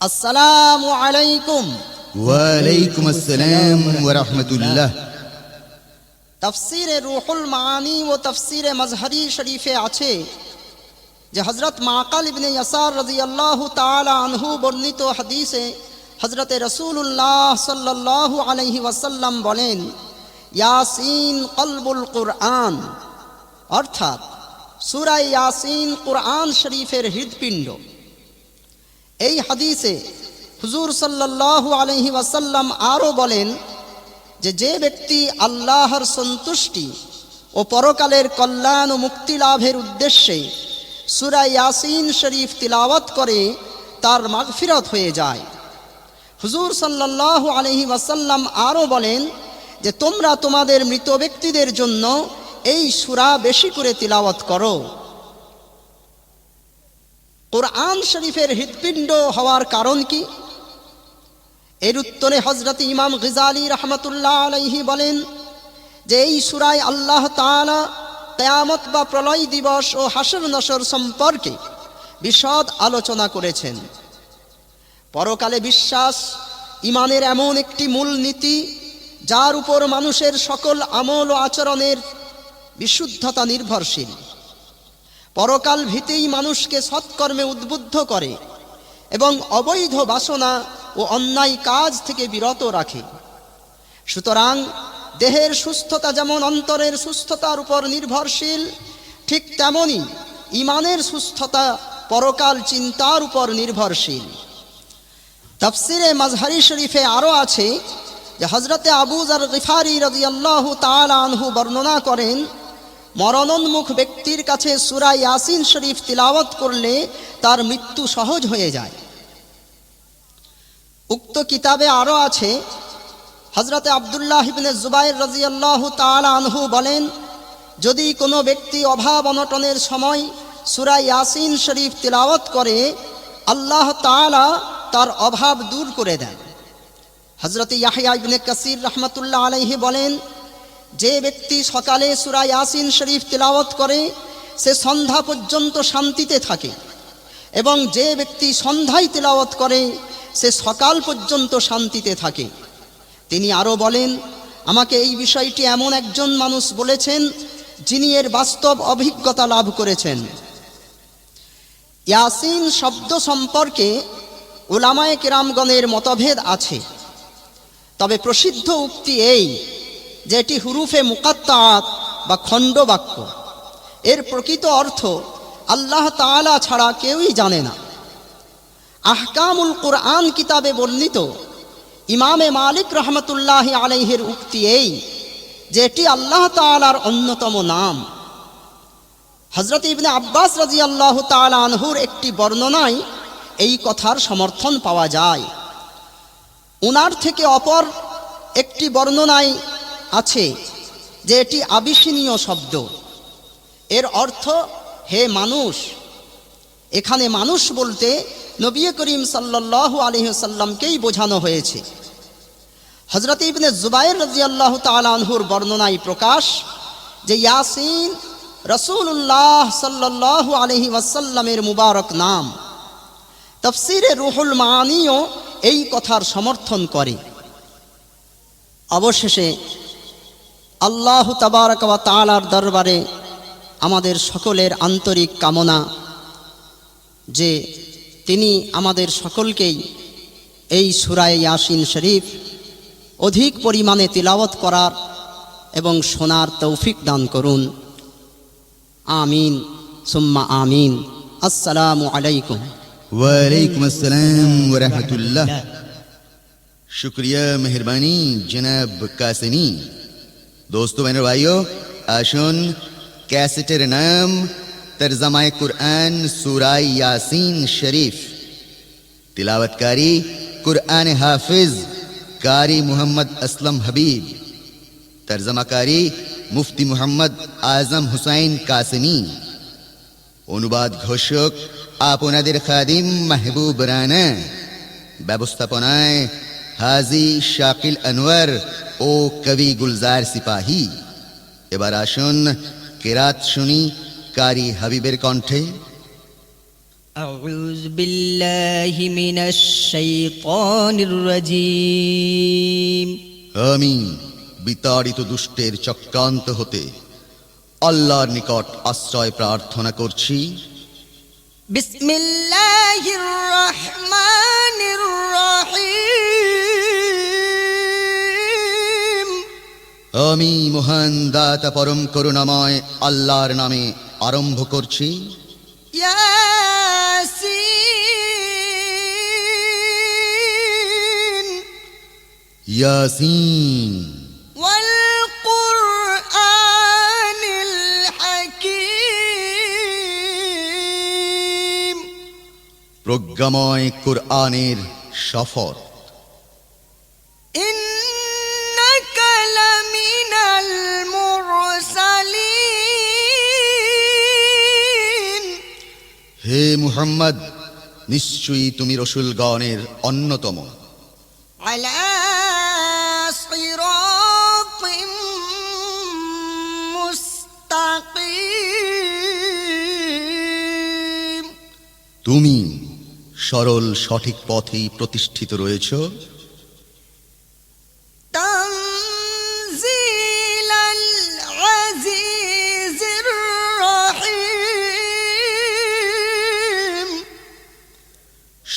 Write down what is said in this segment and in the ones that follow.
আসসালামু আলাইকুম ওয়ালাইকুম আসসালাম ওয়া রাহমাতুল্লাহ তফসিরে রুহুল মানি ও তফসিরে মজহরি শরীফে আছে যে হজরত মাকাল ইবনে ইয়াসার রাদিয়াল্লাহু তাআলা আনহু বর্ণিত হাদিসে হজরতে রসুল্লাহ সাল্লাল্লাহু আলাইহি ওয়াসাল্লাম বলেন ইয়াসিন কলবুল কুরআন অর্থাৎ সূরা ইয়াসিন কুরআন শরীফের হৃদপিণ্ড এই হাদিসে হুজুর সাল্লাল্লাহু আলাইহি ওয়াসাল্লাম আরও বলেন যে যে ব্যক্তি আল্লাহর সন্তুষ্টি ও পরকালের কল্যাণ ও মুক্তি লাভের উদ্দেশ্যে সুরা ইয়াসিন শরীফ তিলাওয়াত করে, তার মাগফিরত হয়ে যায়। হুজুর সাল্লাল্লাহু আলহি ওয়াসাল্লাম আরও বলেন যে তোমরা তোমাদের মৃত ব্যক্তিদের জন্য এই সুরা বেশি করে তিলাওয়াত করো। কোরআন শরীফের হৃৎপিণ্ড হওয়ার কারণ কি? এর উত্তরে হজরত ইমাম গিজালি রহমতুল্লাহ আলাইহি বলেন যে এই সুরায় আল্লাহ তাআলা কেয়ামত বা প্রলয় দিবস ও হাসর নসর সম্পর্কে বিশদ আলোচনা করেছেন। পরকালে বিশ্বাস ইমানের এমন একটি মূল নীতি যার উপর মানুষের সকল আমল ও আচরণের বিশুদ্ধতা নির্ভরশীল। পরকাল ভীতেই মানুষকে সৎকর্মে উদ্বুদ্ধ করে এবং অবৈধ বাসনা ও অন্যায় কাজ থেকে বিরত রাখে। সুতরাং দেহের সুস্থতা যেমন অন্তরের সুস্থতার উপর নির্ভরশীল, ঠিক তেমনি ইমানের সুস্থতা পরকাল চিন্তার উপর নির্ভরশীল। তফসিরে মাজহারি শরীফে আরও আছে যে হজরতে আবুজার গিফারি রাদিয়াল্লাহু তাআলা আনহু বর্ণনা করেন মরণোন্মুখ ব্যক্তির কাছে সুরা ইয়াসিন শরীফ তিলাওয়াত করলে তার মৃত্যু সহজ হয়ে যায়। উক্ত কিতাবে আরও আছে হজরতে আবদুল্লাহ ইবনে জুবাইর রাজিয়াল্লাহু তাআলা আনহু বলেন, যদি কোনো ব্যক্তি অভাব অনটনের সময় সুরা ইয়াসিন শরীফ তিলাওয়াত করে, আল্লাহ তাআলা তার অভাব দূর করে দেন। হজরত ইয়াহিয়া ইবনে কাসির রহমতুল্লাহ আলাইহি বলেন যে ব্যক্তি সকালে সুরা ইয়াসিন শরীফ তিলাওয়াত করে, সে সন্ধ্যা পর্যন্ত শান্তিতে থাকে। এবং যে ব্যক্তি সন্ধ্যায় তিলাওয়াত করে, সে সকাল পর্যন্ত শান্তিতে থাকে। তিনি আরও বলেন, আমাকে এই বিষয়টি এমন একজন মানুষ বলেছেন, যিনি এর বাস্তব অভিজ্ঞতা লাভ করেছেন। ইয়াসিন শব্দ সম্পর্কে ওলামায়ে কেরামগণের মতভেদ আছে। তবে প্রসিদ্ধ উক্তি এই যে এটি হুরুফে মুকাত্তাত বা খণ্ড বাক্য। এর প্রকৃত অর্থ আল্লাহ তাআলা ছাড়া কেউই জানে না। আহকামুল কোরআন কিতাবে বর্ণিত ইমামে মালিক রহমতুল্লাহ আলাইহের উক্তি এই যে এটি আল্লাহ তাআলার অন্যতম নাম। হজরত ইবনে আব্বাস রাজি আল্লাহ আনহুর একটি বর্ণনায় এই কথার সমর্থন পাওয়া যায়। উনার থেকে অপর একটি বর্ণনায় আছে, যে এটি আবিসিনীয় শব্দ। এর অর্থ, হে মানুষ, এখানে মানুষ বলতে নবী করিম সাল্লাহ আলহিসাল্লামকেই বোঝানো হয়েছে। হজরত ইবনে জুবাইর রাজিয়াল্লাহ তালানহুর বর্ণনায় প্রকাশ যে ইয়াসিন রসুল্লাহ সাল্লাহ আলহি ওয়াসাল্লামের মুবারক নাম। তফসিরে রুহুল মানিও এই কথার সমর্থন করে। অবশেষে আল্লাহ তাবারকবা তালার দরবারে আমাদের সকলের আন্তরিক কামনা যে তিনি আমাদের সকলকেই এই সুরায় ইয়াসিন শরীফ অধিক পরিমাণে তিলাওয়াত করার এবং শোনার তৌফিক দান করুন। আমিন, সুম্মা আমিন। আসসালামু আলাইকুম। ওয়ালাইকুম আসসালাম ওরহমতুল্লাহ শুক্রিয়া, মেহরবানি, জনাব কাসিমী। দোস্তো বেনের ভাইও আসুন ক্যাসেটের নাম তরজমায় কুরআন সুরাই ইয়াসিন শরীফ তিলাবতকারি কুরআন হাফিজ কারি মোহাম্মদ আসলাম হাবিব তরজমাকারি মুফতি মোহাম্মদ আজম হুসাইন কাসমি অনুবাদ ঘোষক আপনাদের খাদিম মাহবুব রানা ব্যবস্থাপনায় হাজি শাকিল আনোয়ার ও কবি গুলজার সিপাহী এবার আসুন কেরাত শুনি কারি হাবিবের কণ্ঠে أعوذ بالله من الشيطان الرجيم আমি বিতাড়িত দুষ্টের চক্রান্ত হতে আল্লাহর নিকট আশ্রয় প্রার্থনা করছি بسم الله الرحمن আমি মহান দাতা পরম করুণাময় আল্লাহর নামে আরম্ভ করছি। প্রজ্ঞাময় কুরআনের সফর। হে মুহাম্মদ নিশ্চয়ই তুমি রসুল গণের অন্যতম তুমি সরল সঠিক পথেই প্রতিষ্ঠিত রয়েছে।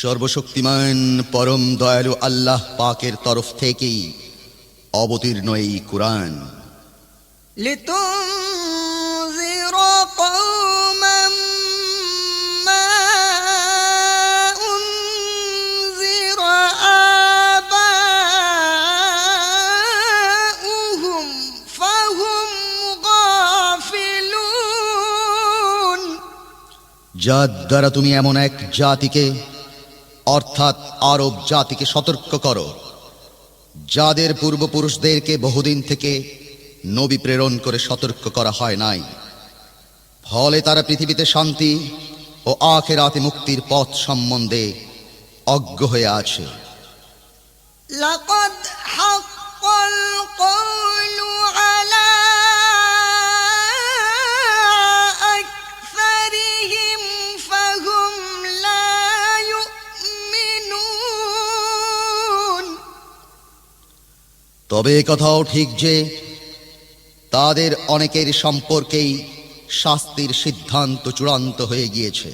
সর্বশক্তিমান পরম দয়ালু আল্লাহ পাকের তরফ থেকেই অবতীর্ণ এই কোরআন لتنذر قوما ما أنذر آباؤهم فهم غافلون যার দ্বারা তুমি এমন এক জাতিকে অর্থাৎ আরব জাতিকে সতর্ক করো যাদের পূর্বপুরুষদেরকে বহুদিন থেকে নবী প্রেরণ করে সতর্ক করা হয় নাই ফলে তারা পৃথিবীতে শান্তি ও আখেরাতে মুক্তির পথ সম্বন্ধে অজ্ঞ হয়ে আছে لقد حق القول على তবে কথাও ঠিক যে তাদের অনেকের সম্পর্কেই শাস্তির সিদ্ধান্ত চূড়ান্ত হয়ে গিয়েছে।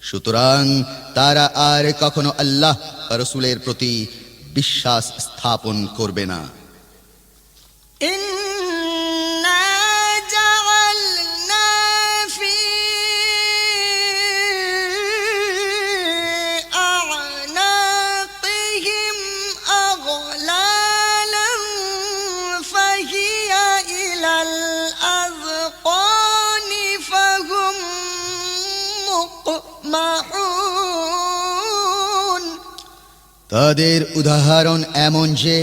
সুতরাং তারা আর কখনো আল্লাহ রসুলের প্রতি বিশ্বাস স্থাপন করবে না। তাদের উদাহরণ এমন যে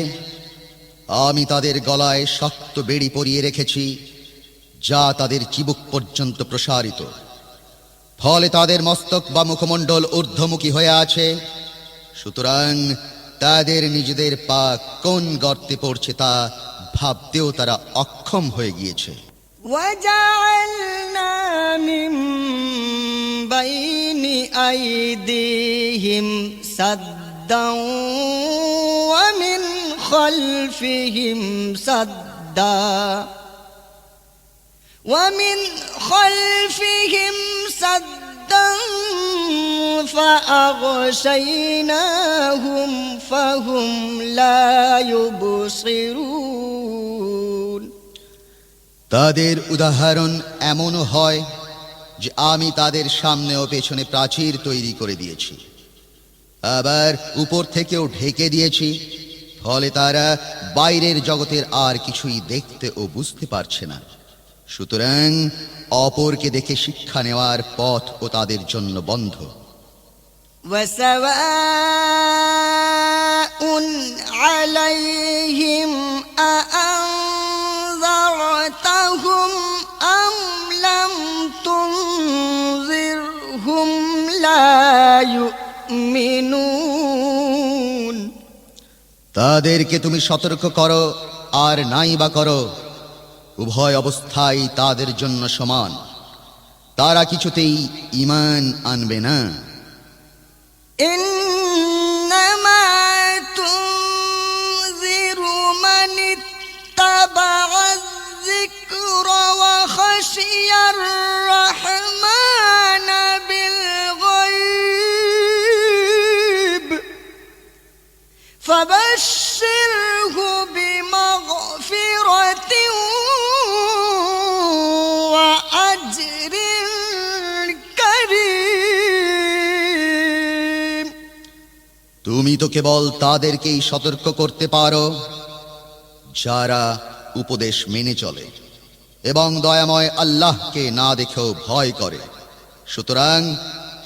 আমি তাদের গলায় শক্ত বেড়ি পরিয়ে রেখেছি যা তাদের চিবুক পর্যন্ত প্রসারিত ফলে তাদের মস্তক বা মুখমণ্ডল ঊর্ধ্বমুখী হয়ে আছে সুতরাং তাদের নিজেদের পা কোন গর্তে পড়ছে তা ভাবতেও তারা অক্ষম হয়ে গিয়েছে وجعلنا من بين أيديهم سدا ومن خلفهم سدا ومن خلفهم سدا فأغشيناهم فهم لا يبصرون তাদের উদাহরণ এমনও হয় যে আমি তাদের সামনে ও পেছনে প্রাচীর তৈরি করে দিয়েছি আবার উপর থেকেও ঢেকে দিয়েছি ফলে তারা বাইরের জগতের আর কিছুই দেখতে ও বুঝতে পারছে না সুতরাং অপরকে দেখে শিক্ষা নেওয়ার পথ ও তাদের জন্য বন্ধ وسواء عليهم أأنذرتهم أم لم تنذرهم لا يؤمنون তাদেরকে তুমি সতর্ক করো আর নাই বা করো উভয় অবস্থায় তাদের জন্য সমান তারা কিছুতেই ইমান আনবে না إنما تنذر من اتبع الذكر وخشي الرحمن فبشره بمغفرة وأجر كريم তুমি তো কেবল তাদেরকেই সতর্ক করতে পারো যারা উপদেশ মেনে চলে এবং দয়াময় আল্লাহকে না দেখেও ভয় করে সুতরাং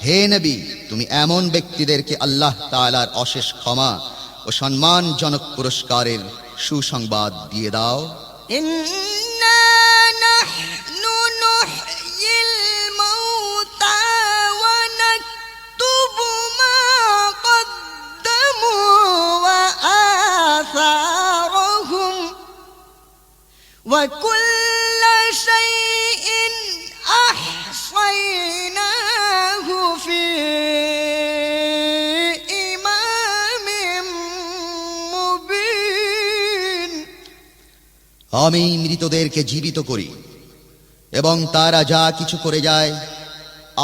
হে নবী তুমি এমন ব্যক্তিদেরকে আল্লাহ তাআলার অশেষ ক্ষমা ও সম্মানজনক পুরস্কারের সুসংবাদ দিয়ে দাও إنا نحن نحيي الموتى ونكتب ما قدموا وآثارهم وكل شيء أحصيناه আমি মৃতদেরকে জীবিত করি এবং তারা যা কিছু করে যায়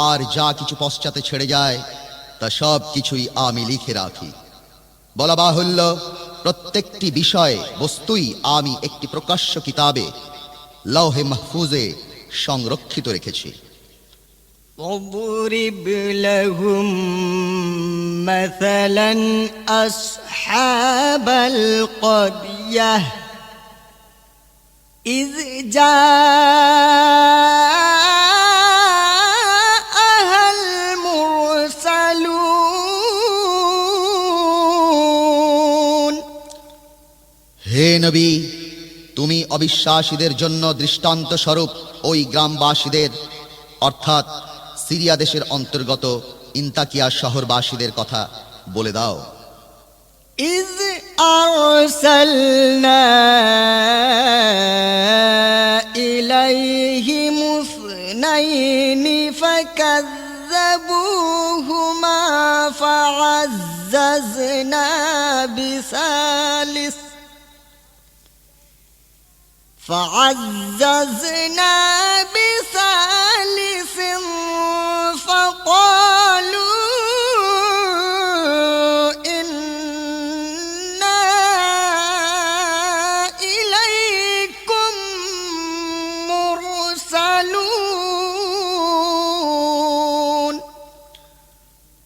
আর যা কিছু পশ্চাতে ছেড়ে যায় তা সব কিছুই আমি লিখে রাখি বলা বাহুল্য প্রত্যেকটি বিষয় বস্তুই আমি একটি প্রকাশ্য কিতাবে লৌহে মাহফুজে সংরক্ষিত রেখেছি واضرب لهم مثلا أصحاب القرية إذ جاءها المرسلون হে নবী তুমি অবিশ্বাসীদের জন্য দৃষ্টান্ত স্বরূপ ওই গ্রামবাসীদের অর্থাৎ সিরিয়া দেশের অন্তর্গত ইন্তাকিয়া শহরবাসীদের কথা বলে দাও إذ أرسلنا إليهم اثنين فكذبوهما فعززنا بثالث فعززنا بثالث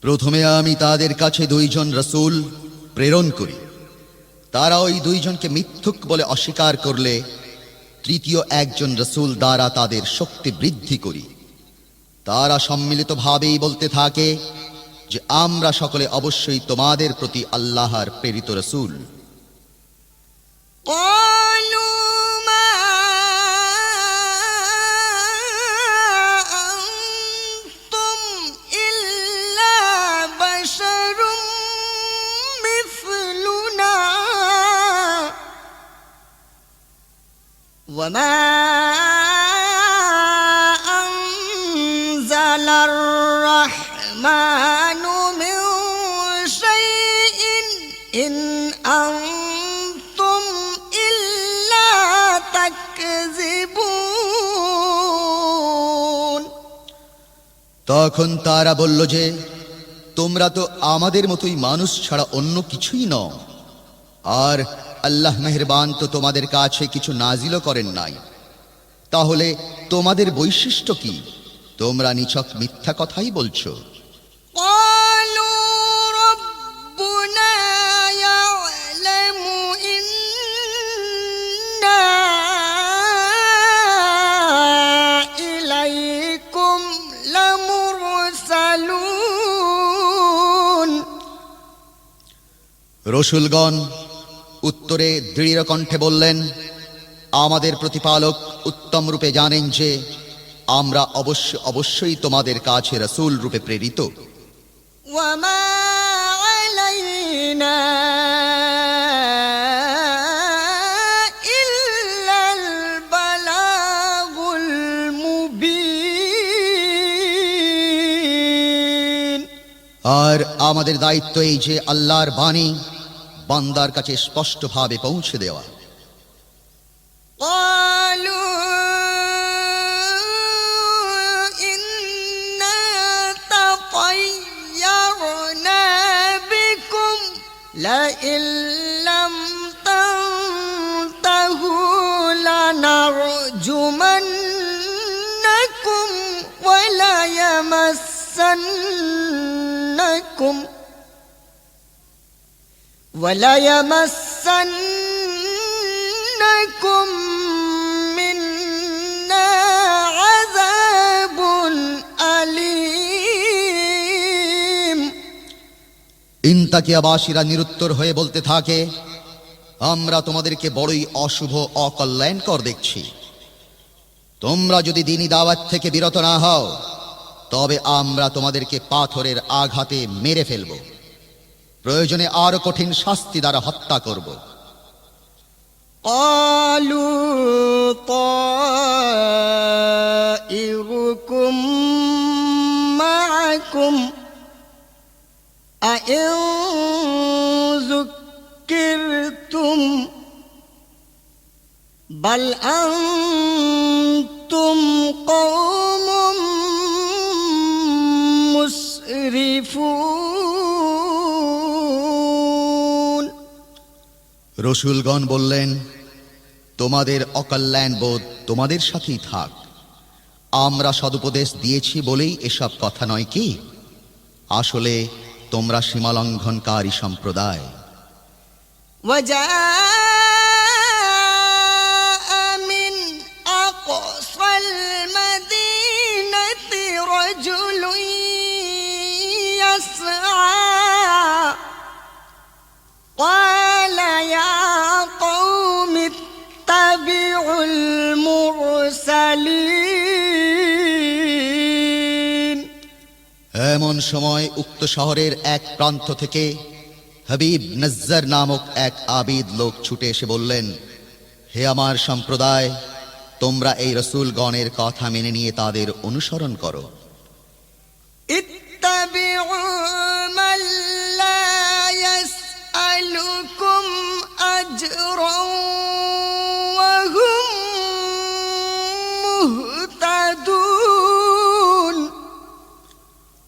প্রথমে আমি তাদের কাছে দুইজন রসূল প্রেরণ করি। তারা ওই দুইজনকে মিথ্যুক বলে অস্বীকার করলে তৃতীয় একজন রসুল দ্বারা তাদের শক্তি বৃদ্ধি করি। তারা সম্মিলিতভাবেই বলতে থাকে যে, আমরা সকলে অবশ্যই তোমাদের প্রতি আল্লাহর প্রেরিত রসূল। وما أنزل الرحمن من شيء إن أنتم إلا تكذبون তখন তারা বলল যে তোমরা তো আমাদের মতোই মানুষ ছাড়া অন্য কিছুই নও আর আল্লাহ মেহরবান তো তোমাদের কাছে কিছু নাজিলও করেন নাই। তাহলে তোমাদের বৈশিষ্ট্য কি? তোমরা নিছক মিথ্যা কথাই বলছো। রসুলগণ উত্তরে দৃঢ় কণ্ঠে বললেন আমাদের প্রতিপালক উত্তম রূপে জানেন যে আমরা অবশ্য অবশ্যই তোমাদের কাছে রসুল রূপে প্রেরিত। আর আমাদের দায়িত্ব এই যে আল্লাহর বাণী বান্দার কাছে স্পষ্টভাবে পৌঁছে দেওয়া قالوا إنا تطيرنا بكم لئن لم تنتهوا لنرجمنكم وليمسنكم وليمسنكم منا عذاب أليم ইন্তাকিয়াবাসীরা নিরুত্তর হয়ে বলতে থাকে আমরা তোমাদেরকে বড়ই অশুভ অকল্যাণকর দেখছি তোমরা যদি দিনী দাওয়াত থেকে বিরত না হও তবে আমরা তোমাদেরকে পাথরের আঘাতে মেরে ফেলব প্রয়োজনে আরো কঠিন শাস্তি দ্বারা হত্যা করব قالوا طائركم معكم أئن ذكرتم بل أنتم রসুলগণ বললেন, তোমাদের অকল্যাণ বোধ তোমাদের সাথেই থাক। আমরা সদুপদেশ দিয়েছি বলেই এসব কথা নয় কি? আসলে তোমরা সীমালঙ্ঘনকারী সম্প্রদায়। এমন সময় উক্ত শহরের এক প্রান্ত থেকে হাবিব নজ্জার নামক এক আবিদ লোক ছুটে এসে বললেন, হে আমার সম্প্রদায়, তোমরা এই রসুল গণের কথা মেনে নিয়ে তাদের অনুসরণ করো। ইত্তাবিউ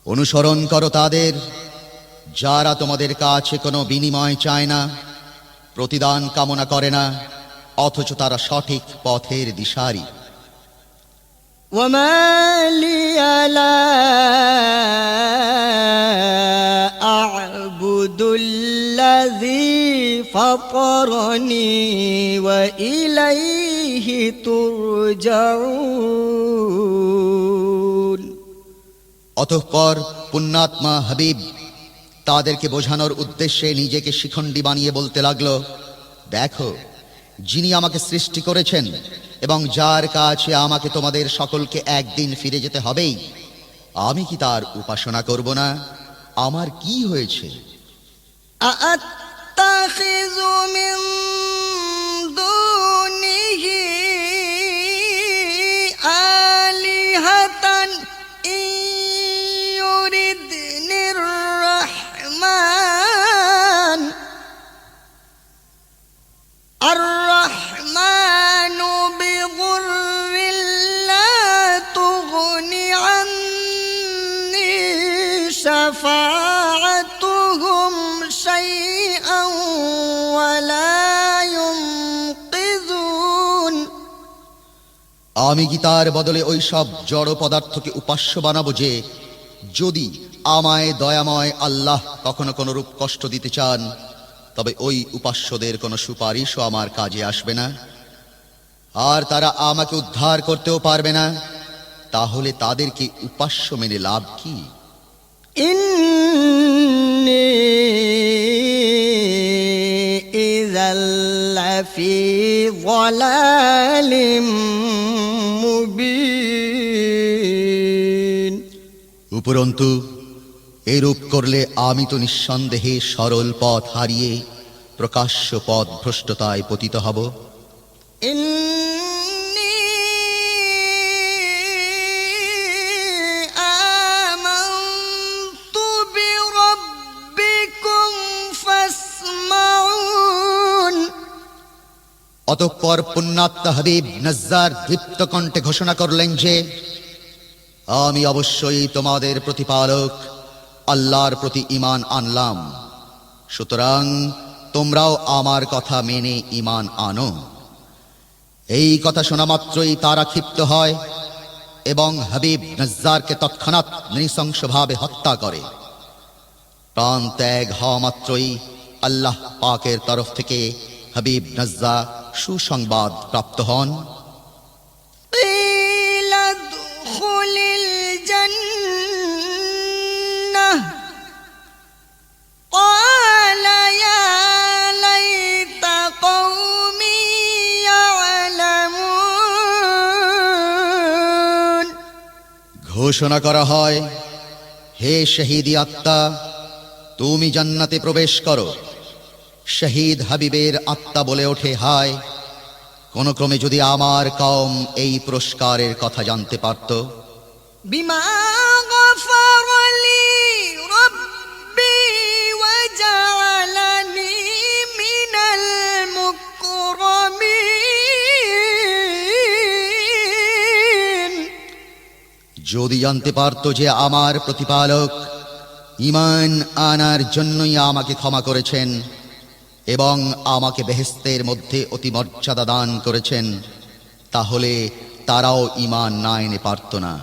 অনুসরণ করো তাদের যারা তোমাদের কাছে কোনো বিনিময় চায় না প্রতিদান কামনা করে না অথচ তারা সঠিক পথের দিশারি وما لي لا أعبد الذي فطرني وإليه ترجعون অতঃপর পুণ্যাত্মা হাবিব তাদেরকে বোঝানোর উদ্দেশ্যে নিজেকে শিখণ্ডী বানিয়ে বলতে লাগলো দেখো যিনি আমাকে সৃষ্টি করেছেন এবং যার কাছে আমাকে তোমাদের সকলকে একদিন ফিরে যেতে হবেই আমি কি তার উপাসনা করব না আমার কি হয়েছে أأتخذ من شفاعتهم شيئا ولا ينقذون আমি কি তার বদলে ওই সব জড় পদার্থকে উপাস্য বানাবো যে যদি আমায় দয়াময় আল্লাহ কখনো কোনো রূপ কষ্ট দিতে চান তবে ওই উপাস্যদের কোনো সুপারিশও আমার কাজে আসবে না আর তারা আমাকে উদ্ধার করতেও পারবে না তাহলে তাদেরকে উপাস্য মেনে লাভ কি إني إذا لفي ضلال مبين উপরন্তু এরূপ করলে আমি তো নিঃসন্দেহে সরল পথ হারিয়ে প্রকাশ্য পথ ভ্রষ্টতায় পতিত হব إني অতঃপর পুণ্যাত্মা হাবিব নজ্জার দীপ্ত কণ্ঠে ঘোষণা করলেন যে, আমি অবশ্যই তোমাদের প্রতিপালক, আল্লাহর প্রতি ঈমান আনলাম। সুতরাং তোমরাও আমার কথা মেনে ঈমান আনো। এই কথা শোনা মাত্রই তারা ক্ষিপ্ত হয় এবং হাবিব নজ্জারকে তৎক্ষণাৎ নৃশংসভাবে হত্যা করে। প্রাণ ত্যাগ হওয়া মাত্রই আল্লাহ পাকের তরফ থেকে হাবিব নাজ্জা সুসংবাদ প্রাপ্ত হন। ঘোষণা করা হয় হে শহীদি আত্মা তুমি জান্নাতে প্রবেশ করো। শহীদ হাবিবের আত্মা বলে ওঠে হায় কোন ক্রমে যদি আমার কম এই পুরস্কারের কথা জানতে পারত। বিমা যদি জানতে পারত যে আমার প্রতিপালক ইমান আনার জন্যই আমাকে ক্ষমা করেছেন এবং আমাকে বেহেস্তের মধ্যে অতি মর্যাদা দান করেছেন, তাহলে তারাও ইমান না এনে পারত না।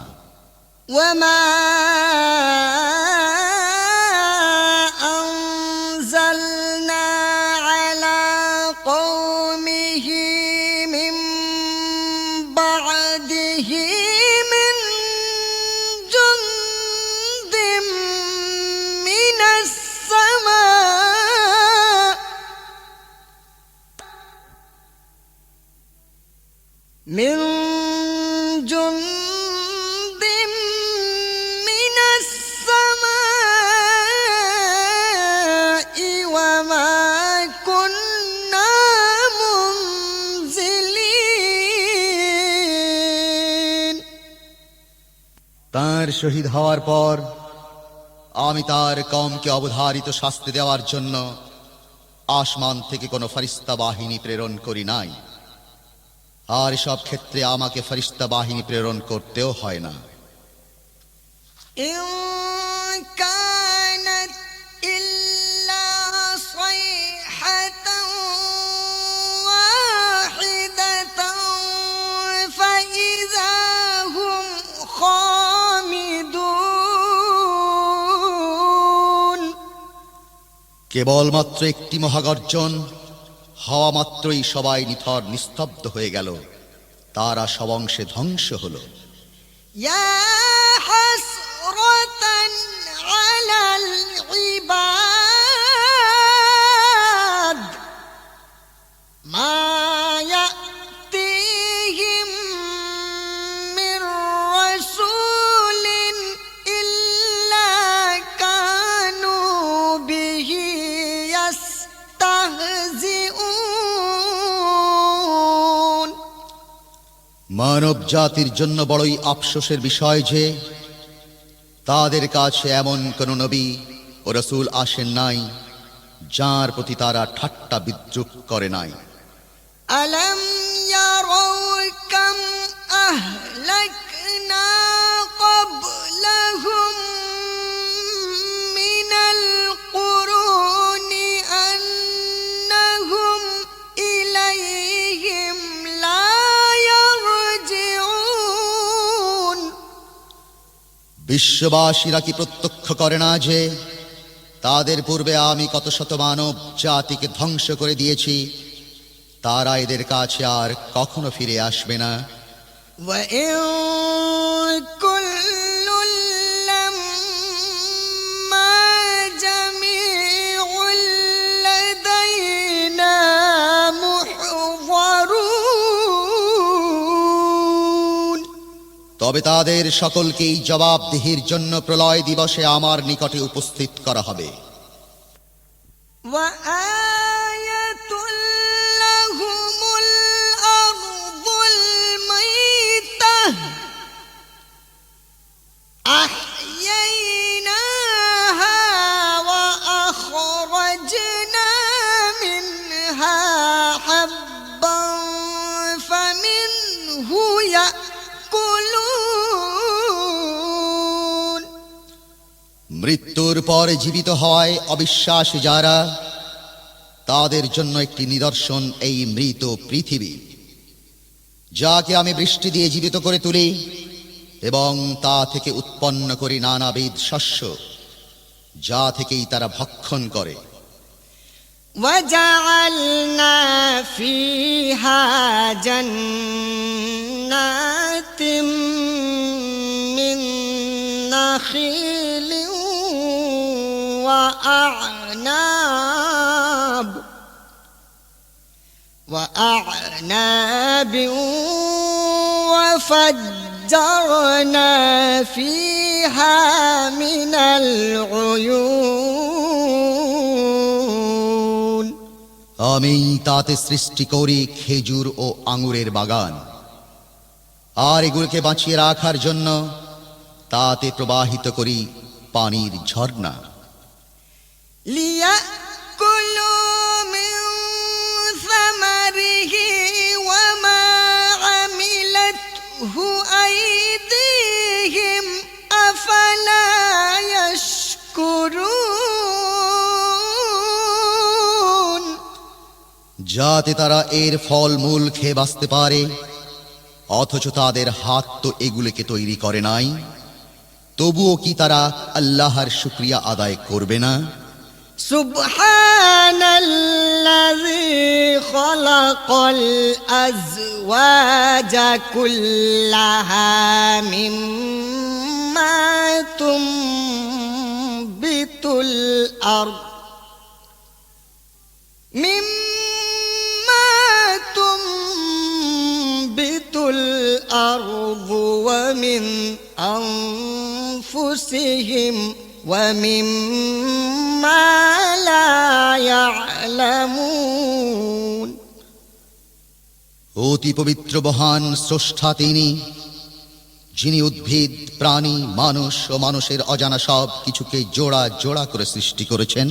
তার শহীদ হওয়ার পর আমি তার কমকে অবধারিত শাস্তি দেওয়ার জন্য আসমান থেকে কোনো ফরিস্তা বাহিনী প্রেরণ করি নাই। আর সব ক্ষেত্রে আমাকে ফরিস্তা বাহিনী প্রেরণ করতেও হয় না। إن কেবলমাত্র একটি মহাগর্জন, হওয়া মাত্রই সবাই নিথর নিস্তব্ধ হয়ে গেল। তারা সবংশে ধ্বংস হলো। يا জাতির জন্য বড়ই আফসোসের বিষয় যে, তাদের কাছে এমন কোন নবী ও রসুল আসেন নাই, যার প্রতি তারা ঠাট্টা বিদ্রুপ করে নাই। আলা বিশ্ববাসীরা কি প্রত্যক্ষ করে না যে তাদের পূর্বে আমি কত শত মানব জাতিকে ধ্বংস করে দিয়েছি? তারা এদের কাছে আর কখনো ফিরে আসবে না। তবে তাদের সকলকেই জবাবদিহির জন্য প্রলয় দিবসে আমার নিকটে উপস্থিত করা হবে। আহ মৃত্যুর পর জীবিত হয় অবিশ্বাস যারা তাদের জন্য একটি নিদর্শন এই মৃত পৃথিবী যাকে আমি বৃষ্টি দিয়ে জীবিত করে তুলি এবং তা থেকে উৎপন্ন করি নানাবিধ শস্য যা থেকেই তারা ভক্ষণ করে وجعلنا فيها جنات من نخيل وأعناب وأعناب وفجرنا فيها من العيون আমি তাতে সৃষ্টি করি খেজুর ও আঙুরের বাগান আর এগুলোকে বাঁচিয়ে রাখার জন্য তাতে প্রবাহিত করি পানির ঝর্ণা ليأكلوا من ثمره وما عملته أيديهم أفلا يشكرون যাতে তারা এর ফল মূল খেয়ে বাঁচতে পারে অথচ তাদের হাত তো এগুলোকে তৈরি করে নাই তবুও কি তারা আল্লাহর শুক্রিয়া আদায় করবে না سبحان الذي خلق الأزواج كلها مما تنبت الأرض مما تنبت الأرض ومن أنفسهم ومما لا يعلمون অতি পবিত্র মহান স্রষ্টা তিনি যিনি উদ্ভিদ প্রাণী মানুষ ও মানুষের অজানা সব কিছুকে জোড়া জোড়া করে সৃষ্টি করেছেন